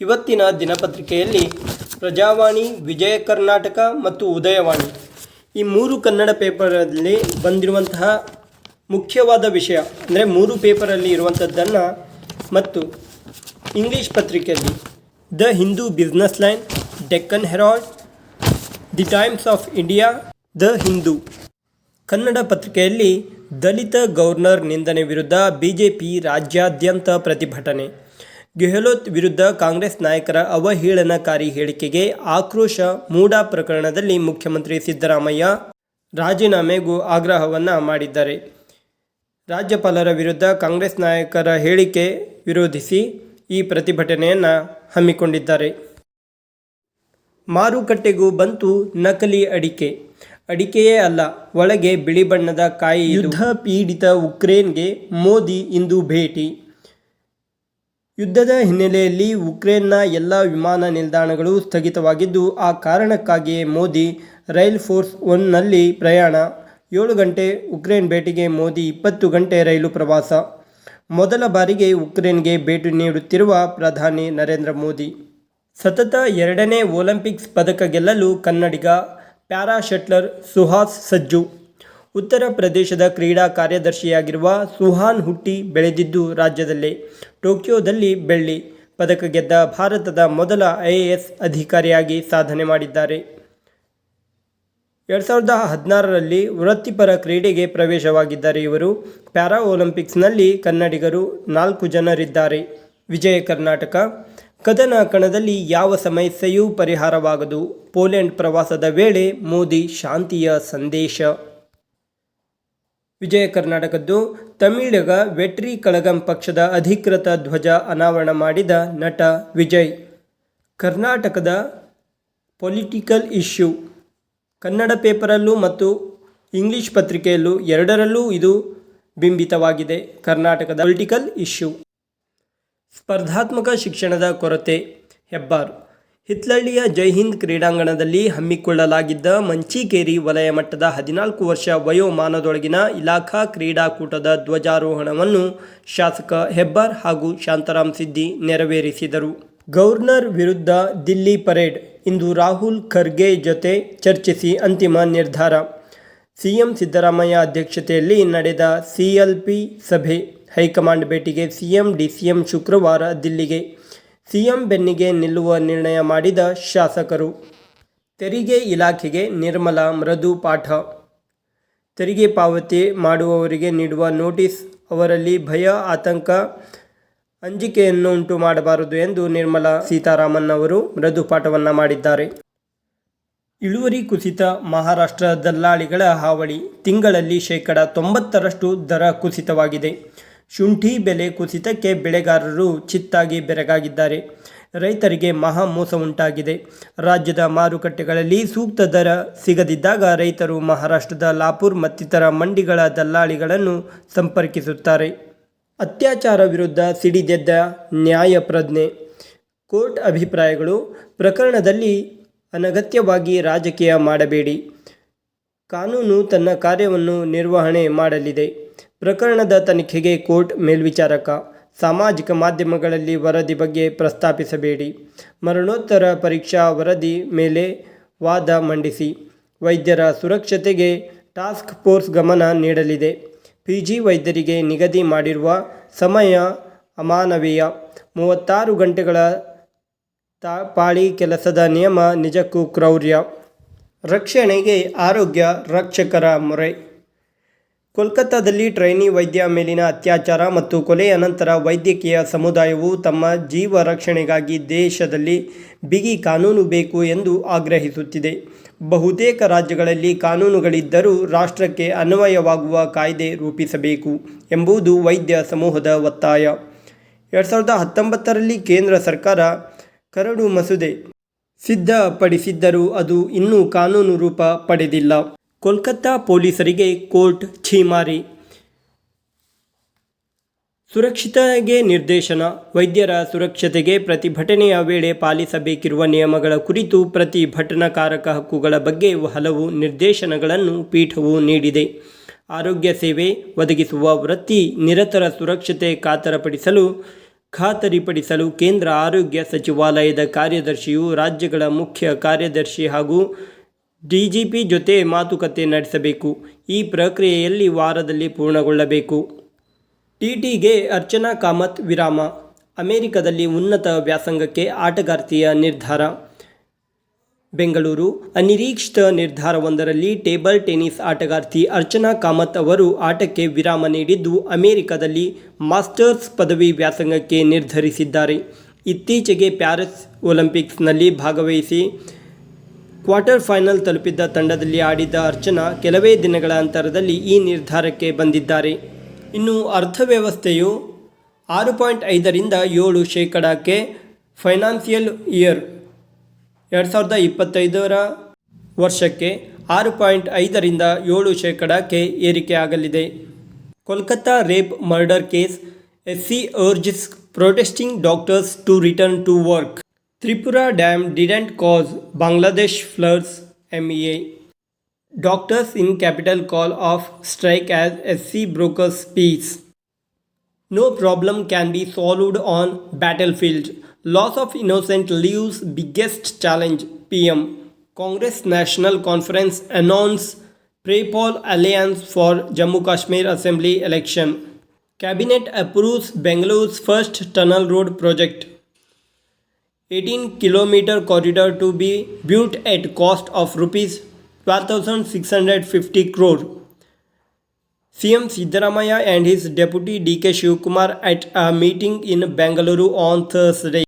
ಇವತ್ತಿನ ದಿನಪತ್ರಿಕೆಯಲ್ಲಿ ಪ್ರಜಾವಾಣಿ, ವಿಜಯ ಕರ್ನಾಟಕ ಮತ್ತು ಉದಯವಾಣಿ. ಈ ಮೂರು ಕನ್ನಡ ಪೇಪರಲ್ಲಿ ಬಂದಿರುವಂತಹ ಮುಖ್ಯವಾದ ವಿಷಯ, ಅಂದರೆ ಮೂರು ಪೇಪರಲ್ಲಿ ಇರುವಂಥದ್ದನ್ನು ಮತ್ತು ಇಂಗ್ಲೀಷ್ ಪತ್ರಿಕೆಯಲ್ಲಿ, the Hindu business line, Deccan herald, the times of India, the Hindu. Kannada ಪತ್ರಿಕೆಯಲ್ಲಿ ದಲಿತ ಗವರ್ನರ್ ನಿಂದನೆ ವಿರುದ್ಧ ಬಿಜೆಪಿ ರಾಜ್ಯಾದ್ಯಂತ ಪ್ರತಿಭಟನೆ. ಗೆಹ್ಲೋಟ್ ವಿರುದ್ಧ ಕಾಂಗ್ರೆಸ್ ನಾಯಕರ ಅವಹೇಳನಕಾರಿ ಹೇಳಿಕೆಗೆ ಆಕ್ರೋಶ ಮೂಡ ಪ್ರಕರಣದಲ್ಲಿ ಮುಖ್ಯಮಂತ್ರಿ ಸಿದ್ದರಾಮಯ್ಯ ರಾಜೀನಾಮೆಗೂ ಆಗ್ರಹವನ್ನು ಮಾಡಿದ್ದಾರೆ. ರಾಜ್ಯಪಾಲರ ವಿರುದ್ಧ ಕಾಂಗ್ರೆಸ್ ನಾಯಕರ ಹೇಳಿಕೆ ವಿರೋಧಿಸಿ ಈ ಪ್ರತಿಭಟನೆಯನ್ನು ಹಮ್ಮಿಕೊಂಡಿದ್ದಾರೆ. ಮಾರುಕಟ್ಟೆಗೂ ಬಂತು ನಕಲಿ ಅಡಿಕೆ. ಅಡಿಕೆಯೇ ಅಲ್ಲ, ಒಳಗೆ ಬಿಳಿ ಬಣ್ಣದ ಕಾಯಿ ಯುದ್ಧ ಪೀಡಿತ ಉಕ್ರೇನ್ಗೆ ಮೋದಿ ಇಂದು ಭೇಟಿ. ಯುದ್ಧದ ಹಿನ್ನೆಲೆಯಲ್ಲಿ ಉಕ್ರೇನ್ನ ಎಲ್ಲ ವಿಮಾನ ನಿಲ್ದಾಣಗಳು ಸ್ಥಗಿತವಾಗಿದ್ದು, ಆ ಕಾರಣಕ್ಕಾಗಿಯೇ ಮೋದಿ ರೈಲ್ ಫೋರ್ಸ್ ಒನ್ನಲ್ಲಿ ಪ್ರಯಾಣ. ಏಳು ಗಂಟೆ ಉಕ್ರೇನ್ ಭೇಟಿಗೆ ಮೋದಿ ಇಪ್ಪತ್ತು ಗಂಟೆ ರೈಲು ಪ್ರವಾಸ. ಮೊದಲ ಬಾರಿಗೆ ಉಕ್ರೇನ್ಗೆ ಭೇಟಿ ನೀಡುತ್ತಿರುವ ಪ್ರಧಾನಿ ನರೇಂದ್ರ ಮೋದಿ. ಸತತ ಎರಡನೇ ಒಲಿಂಪಿಕ್ಸ್ ಪದಕ ಗೆಲ್ಲಲು ಕನ್ನಡಿಗ ಪ್ಯಾರಾ ಶಟ್ಲರ್ ಸುಹಾಸ್ ಸಜ್ಜು ಉತ್ತರ ಪ್ರದೇಶದ ಕ್ರೀಡಾ ಕಾರ್ಯದರ್ಶಿಯಾಗಿರುವ ಸುಹಾನ್ ಹುಟ್ಟಿ ಬೆಳೆದಿದ್ದು ರಾಜ್ಯದಲ್ಲೇ. ಟೋಕಿಯೋದಲ್ಲಿ ಬೆಳ್ಳಿ ಪದಕ ಗೆದ್ದ ಭಾರತದ ಮೊದಲ ಐಎಎಸ್ ಅಧಿಕಾರಿಯಾಗಿ ಸಾಧನೆ ಮಾಡಿದ್ದಾರೆ. ಎರಡು ಸಾವಿರದ ಹದಿನಾರರಲ್ಲಿ ವೃತ್ತಿಪರ ಕ್ರೀಡೆಗೆ ಪ್ರವೇಶವಾಗಿದ್ದಾರೆ ಇವರು. ಪ್ಯಾರಾ ಒಲಿಂಪಿಕ್ಸ್ನಲ್ಲಿ ಕನ್ನಡಿಗರು ನಾಲ್ಕು ಜನರಿದ್ದಾರೆ. ವಿಜಯ ಕರ್ನಾಟಕ. ಕದನ ಕಣದಲ್ಲಿ ಯಾವ ಸಮಸ್ಯೆಯೂ ಪರಿಹಾರವಾಗದು. ಪೋಲೆಂಡ್ ಪ್ರವಾಸದ ವೇಳೆ ಮೋದಿ ಶಾಂತಿಯ ಸಂದೇಶ. ವಿಜಯ ಕರ್ನಾಟಕದ್ದು ತಮಿಳಗ ವೆಟ್ರಿ ಕಳಗಂ ಪಕ್ಷದ ಅಧಿಕೃತ ಧ್ವಜ ಅನಾವರಣ ಮಾಡಿದ ನಟ ವಿಜಯ್. ಕರ್ನಾಟಕದ ಪೊಲಿಟಿಕಲ್ ಇಶ್ಯೂ. ಕನ್ನಡ ಪೇಪರಲ್ಲೂ ಮತ್ತು ಇಂಗ್ಲಿಷ್ ಪತ್ರಿಕೆಯಲ್ಲೂ ಎರಡರಲ್ಲೂ ಇದು ಬಿಂಬಿತವಾಗಿದೆ. ಕರ್ನಾಟಕದ ಪೊಲಿಟಿಕಲ್ ಇಶ್ಯೂ. ಸ್ಪರ್ಧಾತ್ಮಕ ಶಿಕ್ಷಣದ ಕೊರತೆ ಹೆಬ್ಬಾರ್. ಹಿತ್ಲಳ್ಳಿಯ ಜೈಹಿಂದ್ ಕ್ರೀಡಾಂಗಣದಲ್ಲಿ ಹಮ್ಮಿಕೊಳ್ಳಲಾಗಿದ್ದ ಮಂಚಿಕೇರಿ ವಲಯ ಮಟ್ಟದ ಹದಿನಾಲ್ಕು ವರ್ಷ ವಯೋಮಾನದೊಳಗಿನ ಇಲಾಖಾ ಕ್ರೀಡಾಕೂಟದ ಧ್ವಜಾರೋಹಣವನ್ನು ಶಾಸಕ ಹೆಬ್ಬಾರ್ ಹಾಗೂ ಶಾಂತಾರಾಮ್ ಸಿದ್ದಿ ನೆರವೇರಿಸಿದರು. ಗವರ್ನರ್ ವಿರುದ್ಧ ದಿಲ್ಲಿ ಪರೇಡ್, ಇಂದು ರಾಹುಲ್ ಖರ್ಗೆ ಜೊತೆ ಚರ್ಚಿಸಿ ಅಂತಿಮ ನಿರ್ಧಾರ. ಸಿಎಂ ಸಿದ್ದರಾಮಯ್ಯ ಅಧ್ಯಕ್ಷತೆಯಲ್ಲಿ ನಡೆದ ಸಿಎಲ್ಪಿ ಸಭೆ, ಹೈಕಮಾಂಡ್ ಭೇಟಿಗೆ ಸಿಎಂ ಡಿಸಿಎಂ ಶುಕ್ರವಾರ ದಿಲ್ಲಿಗೆ. ಸಿಎಂ ಬೆನ್ನಿಗೆ ನಿಲ್ಲುವ ನಿರ್ಣಯ ಮಾಡಿದ ಶಾಸಕರು. ತೆರಿಗೆ ಇಲಾಖೆಗೆ ನಿರ್ಮಲಾ ಮೃದು ಪಾಠ. ತೆರಿಗೆ ಪಾವತಿ ಮಾಡುವವರಿಗೆ ನೀಡುವ ನೋಟಿಸ್, ಅವರಲ್ಲಿ ಭಯ, ಆತಂಕ, ಅಂಜಿಕೆಯನ್ನು ಉಂಟು ಮಾಡಬಾರದು ಎಂದು ನಿರ್ಮಲಾ ಸೀತಾರಾಮನ್ ಅವರು ಮೃದು ಪಾಠವನ್ನು ಮಾಡಿದ್ದಾರೆ. ಇಳುವರಿ ಕುಸಿತ ಮಹಾರಾಷ್ಟ್ರ ದಲ್ಲಾಳಿಗಳ ಹಾವಳಿ. ತಿಂಗಳಲ್ಲಿ ಶೇಕಡ ತೊಂಬತ್ತರಷ್ಟು ದರ ಕುಸಿತವಾಗಿದೆ. ಶುಂಠಿ ಬೆಲೆ ಕುಸಿತಕ್ಕೆ ಬೆಳೆಗಾರರು ಚಿತ್ತಾಗಿ ಬೆರಗಾಗಿದ್ದಾರೆ. ರೈತರಿಗೆ ಮಹಾ ಮೋಸ ಉಂಟಾಗಿದೆ. ರಾಜ್ಯದ ಮಾರುಕಟ್ಟೆಗಳಲ್ಲಿ ಸೂಕ್ತ ದರ ಸಿಗದಿದ್ದಾಗ ರೈತರು ಮಹಾರಾಷ್ಟ್ರದ ಲಾಪುರ್ ಮತ್ತಿತರ ಮಂಡಿಗಳ ದಲ್ಲಾಳಿಗಳನ್ನು ಸಂಪರ್ಕಿಸುತ್ತಾರೆ. ಅತ್ಯಾಚಾರ ವಿರುದ್ಧ ಸಿಡಿದೆದ್ದ ನ್ಯಾಯ ಪ್ರಜ್ಞೆ ಕೋರ್ಟ್ ಅಭಿಪ್ರಾಯಗಳು ಪ್ರಕರಣದಲ್ಲಿ ಅನಗತ್ಯವಾಗಿ ರಾಜಕೀಯ ಮಾಡಬೇಡಿ. ಕಾನೂನು ತನ್ನ ಕಾರ್ಯವನ್ನು ನಿರ್ವಹಣೆ ಮಾಡಲಿದೆ. ಪ್ರಕರಣದ ತನಿಖೆಗೆ ಕೋರ್ಟ್ ಮೇಲ್ವಿಚಾರಕ, ಸಾಮಾಜಿಕ ಮಾಧ್ಯಮಗಳಲ್ಲಿ ವರದಿ ಬಗ್ಗೆ ಪ್ರಸ್ತಾಪಿಸಬೇಡಿ. ಮರಣೋತ್ತರ ಪರೀಕ್ಷಾ ವರದಿ ಮೇಲೆ ವಾದ ಮಂಡಿಸಿ. ವೈದ್ಯರ ಸುರಕ್ಷತೆಗೆ ಟಾಸ್ಕ್ ಫೋರ್ಸ್ ಗಮನ ನೀಡಲಿದೆ. ಪಿಜಿ ವೈದ್ಯರಿಗೆ ನಿಗದಿ ಮಾಡಿರುವ ಸಮಯ ಅಮಾನವೀಯ. ಮೂವತ್ತಾರು ಗಂಟೆಗಳ ತಾ ಪಾಳಿ ಕೆಲಸದ ನಿಯಮ ನಿಜಕ್ಕೂ ಕ್ರೌರ್ಯ. ರಕ್ಷಣೆಗೆ ಆರೋಗ್ಯ ರಕ್ಷಕರ ಮೊರೆ. ಕೋಲ್ಕತ್ತಾದಲ್ಲಿ ಟ್ರೈನಿ ವೈದ್ಯ ಮೇಲಿನ ಅತ್ಯಾಚಾರ ಮತ್ತು ಕೊಲೆಯ ನಂತರ ವೈದ್ಯಕೀಯ ಸಮುದಾಯವು ತಮ್ಮ ಜೀವ ರಕ್ಷಣೆಗಾಗಿ ದೇಶದಲ್ಲಿ ಬಿಗಿ ಕಾನೂನು ಬೇಕು ಎಂದು ಆಗ್ರಹಿಸುತ್ತಿದೆ. ಬಹುತೇಕ ರಾಜ್ಯಗಳಲ್ಲಿ ಕಾನೂನುಗಳಿದ್ದರೂ ರಾಷ್ಟ್ರಕ್ಕೆ ಅನ್ವಯವಾಗುವ ಕಾಯ್ದೆ ರೂಪಿಸಬೇಕು ಎಂಬುದು ವೈದ್ಯ ಸಮೂಹದ ಒತ್ತಾಯ. ಎರಡು ಸಾವಿರದ ಹತ್ತೊಂಬತ್ತರಲ್ಲಿ ಕೇಂದ್ರ ಸರ್ಕಾರ ಕರಡು ಮಸೂದೆ ಸಿದ್ಧಪಡಿಸಿದ್ದರೂ ಅದು ಇನ್ನೂ ಕಾನೂನು ರೂಪ ಪಡೆದಿಲ್ಲ. ಕೋಲ್ಕತ್ತಾ ಪೊಲೀಸರಿಗೆ ಕೋರ್ಟ್ ಛೀಮಾರಿ. ಸುರಕ್ಷತೆಗೆ ನಿರ್ದೇಶನ, ವೈದ್ಯರ ಸುರಕ್ಷತೆಗೆ ಪ್ರತಿಭಟನೆಯ ವೇಳೆ ಪಾಲಿಸಬೇಕಿರುವ ನಿಯಮಗಳ ಕುರಿತು ಪ್ರತಿಭಟನಾಕಾರಕ ಹಕ್ಕುಗಳ ಬಗ್ಗೆ ಹಲವು ನಿರ್ದೇಶನಗಳನ್ನು ಪೀಠವು ನೀಡಿದೆ. ಆರೋಗ್ಯ ಸೇವೆ ಒದಗಿಸುವ ವೃತ್ತಿ ನಿರತರ ಸುರಕ್ಷತೆ ಖಾತರಪಡಿಸಲು, ಖಾತರಿಪಡಿಸಲು ಕೇಂದ್ರ ಆರೋಗ್ಯ ಸಚಿವಾಲಯದ ಕಾರ್ಯದರ್ಶಿಯು ರಾಜ್ಯಗಳ ಮುಖ್ಯ ಕಾರ್ಯದರ್ಶಿ ಹಾಗೂ ಡಿಜಿಪಿ ಜೊತೆ ಮಾತುಕತೆ ನಡೆಸಬೇಕು. ಈ ಪ್ರಕ್ರಿಯೆಯಲ್ಲಿ ವಾರದಲ್ಲಿ ಪೂರ್ಣಗೊಳ್ಳಬೇಕು. ಟಿಟಿಗೆ ಅರ್ಚನಾ ಕಾಮತ್ ವಿರಾಮ. ಅಮೆರಿಕದಲ್ಲಿ ಉನ್ನತ ವ್ಯಾಸಂಗಕ್ಕೆ ಆಟಗಾರ್ತಿಯ ನಿರ್ಧಾರ. ಬೆಂಗಳೂರು, ಅನಿರೀಕ್ಷಿತ ನಿರ್ಧಾರವೊಂದರಲ್ಲಿ ಟೇಬಲ್ ಟೆನಿಸ್ ಆಟಗಾರ್ತಿ ಅರ್ಚನಾ ಕಾಮತ್ ಅವರು ಆಟಕ್ಕೆ ವಿರಾಮ ನೀಡಿದ್ದು ಅಮೆರಿಕದಲ್ಲಿ ಮಾಸ್ಟರ್ಸ್ ಪದವಿ ವ್ಯಾಸಂಗಕ್ಕೆ ನಿರ್ಧರಿಸಿದ್ದಾರೆ. ಇತ್ತೀಚೆಗೆ ಪ್ಯಾರಿಸ್ ಒಲಿಂಪಿಕ್ಸ್ನಲ್ಲಿ ಭಾಗವಹಿಸಿ ಕ್ವಾರ್ಟರ್ ಫೈನಲ್ ತಲುಪಿದ್ದ ತಂಡದಲ್ಲಿ ಆಡಿದ್ದ ಅರ್ಚನಾ ಕೆಲವೇ ದಿನಗಳ ಅಂತರದಲ್ಲಿ ಈ ನಿರ್ಧಾರಕ್ಕೆ ಬಂದಿದ್ದಾರೆ. ಇನ್ನು ಅರ್ಥವ್ಯವಸ್ಥೆಯು ಆರು ಪಾಯಿಂಟ್ ಐದರಿಂದ ಏಳು ಶೇಕಡಕ್ಕೆ ಫೈನಾನ್ಸಿಯಲ್ ಇಯರ್ ಎರಡು ಸಾವಿರದ ಇಪ್ಪತ್ತೈದರ ವರ್ಷಕ್ಕೆ ಆರು ಪಾಯಿಂಟ್ ಐದರಿಂದ ಏಳು ಶೇಕಡಕ್ಕೆ ಏರಿಕೆ ಆಗಲಿದೆ. Kolkata rape murder case S C urges protesting doctors to return to work. Tripura Dam didn't cause Bangladesh floods, MEA. Doctors in capital call off strike as SC brokers peace. No problem can be solved on battlefield. Loss of innocent lives biggest challenge, PM. Congress National Conference announce Prepol alliance for Jammu Kashmir Assembly election. Cabinet approves Bengaluru's first tunnel road project. 18 kilometer corridor to be built at cost of rupees 12650 crore. Cm siddaramaya and his deputy dk shivkumar at a meeting in bengaluru on thursday